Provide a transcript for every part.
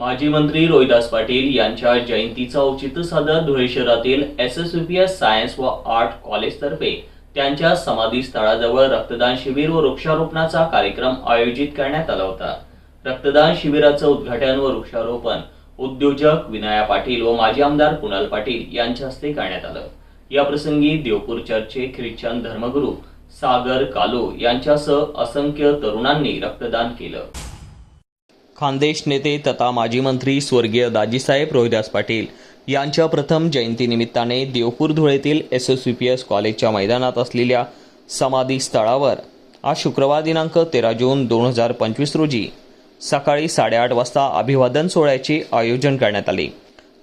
माजी मंत्री रोहिदास पाटील यांच्या जयंतीचं औचित्य साधत धुळे शहरातील एस एस एस सायन्स व आर्ट कॉलेजतर्फे त्यांच्या समाधी स्थळाजवळ रक्तदान शिबिर व वृक्षारोपणाचा कार्यक्रम आयोजित करण्यात आला होता. रक्तदान शिबिराचं उद्घाटन व वृक्षारोपण उद्योजक विनाया पाटील व माजी आमदार कुणाल पाटील यांच्या हस्ते करण्यात आलं. या प्रसंगी देवपूर चर्चचे ख्रिश्चन धर्मगुरू सागर कालो यांच्यासह असंख्य तरुणांनी रक्तदान केलं. खानदेश नेते तथा माजी मंत्री स्वर्गीय दाजीसाहेब रोहिदास पाटील यांच्या प्रथम जयंतीनिमित्ताने Deopur धुळेतील S S U P S कॉलेजच्या मैदानात असलेल्या समाधी स्थळावर आज शुक्रवार दिनांक तेरा जून दोन हजार पंचवीस रोजी सकाळी साडेआठ वाजता अभिवादन सोहळ्याचे आयोजन करण्यात आले.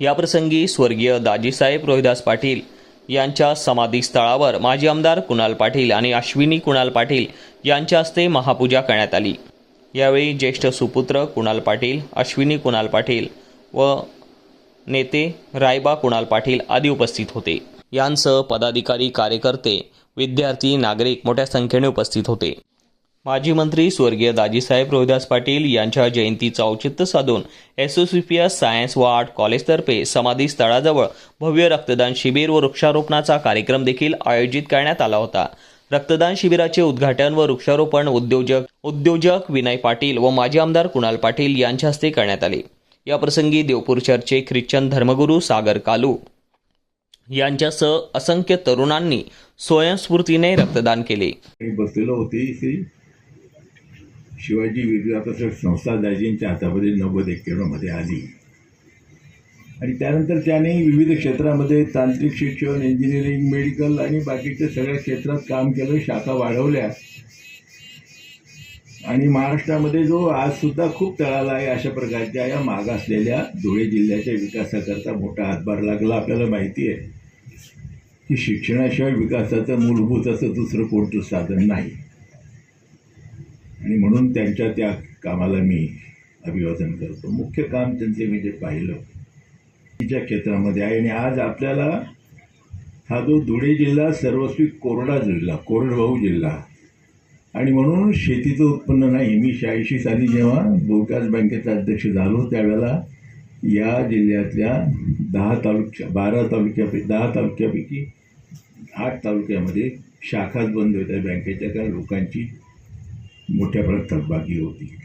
याप्रसंगी स्वर्गीय दाजीसाहेब रोहिदास पाटील यांच्या समाधी स्थळावर माजी आमदार कुणाल पाटील आणि अश्विनी कुणाल पाटील यांच्या हस्ते महापूजा करण्यात आली. यावेळी ज्येष्ठ सुपुत्र कुणाल पाटील अश्विनी कुणाल पाटील व नेते रायबा कुणाल पाटील आदी उपस्थित होते. यांसह पदाधिकारी कार्यकर्ते विद्यार्थी नागरिक मोठ्या संख्येने उपस्थित होते. माजी मंत्री स्वर्गीय दाजीसाहेब रोहिदास पाटील यांच्या जयंतीचं औचित्य साधून एसोसिपिया सायन्स व आर्ट कॉलेजतर्फे समाधी स्थळाजवळ भव्य रक्तदान शिबिर व वृक्षारोपणाचा कार्यक्रम देखील आयोजित करण्यात आला होता. रक्तदान शिबिराचे उद्घाटन व वृक्षारोपण उद्योजक उद्योजक विनय पाटील व माजी आमदार कुणाल पाटील यांच्या हस्ते करण्यात आले. याप्रसंगी देवपूर चर्चे ख्रिश्चन धर्मगुरू सागर कालू यांच्यासह असंख्य तरुणांनी स्वयंस्फूर्तीने रक्तदान केले. बसलेलो होते शिवाजी विद्यापीठ संस्था दाजींच्या हातामध्ये नव्वद एक्क्याण्णवमध्ये आली. आणि त्यानंतर त्याने विविध क्षेत्रामध्ये तांत्रिक शिक्षण इंजिनिअरिंग मेडिकल आणि बाकीच्या सगळ्या क्षेत्रात काम केलं शाखा वाढवल्या. आणि महाराष्ट्रामध्ये जो आज सुद्धा खूप तळाला आहे अशा प्रकारच्या या मागासलेल्या धुळे जिल्ह्याच्या विकासाकरता मोठा हातभार लागला आपल्याला माहिती आहे. की शिक्षणाशिवाय विकासाचं मूलभूत असं दुसरं कोणतं साधन नाही. आणि म्हणून त्यांच्या त्या कामाला मी अभिवादन करतो. मुख्य काम त्यांचे मी जे पाहिलं तिच्या क्षेत्रामध्ये आहे. आणि आज आपल्याला हा जो धुळे जिल्हा सर्वस्वी कोरडा जिल्हा कोरडभाऊ जिल्हा. आणि म्हणून शेतीचं उत्पन्न नाही. मी शहाऐंशी साली जेव्हा विकास बँकेचा अध्यक्ष झालो त्यावेळेला या जिल्ह्यातल्या दहा तालुक्या बारा तालुक्यापैकी दहा तालुक्यापैकी आठ तालुक्यामध्ये शाखाच बंद होत्या. बँकेच्या कारण लोकांची मोठ्या प्रमाणात थकबाकी होती.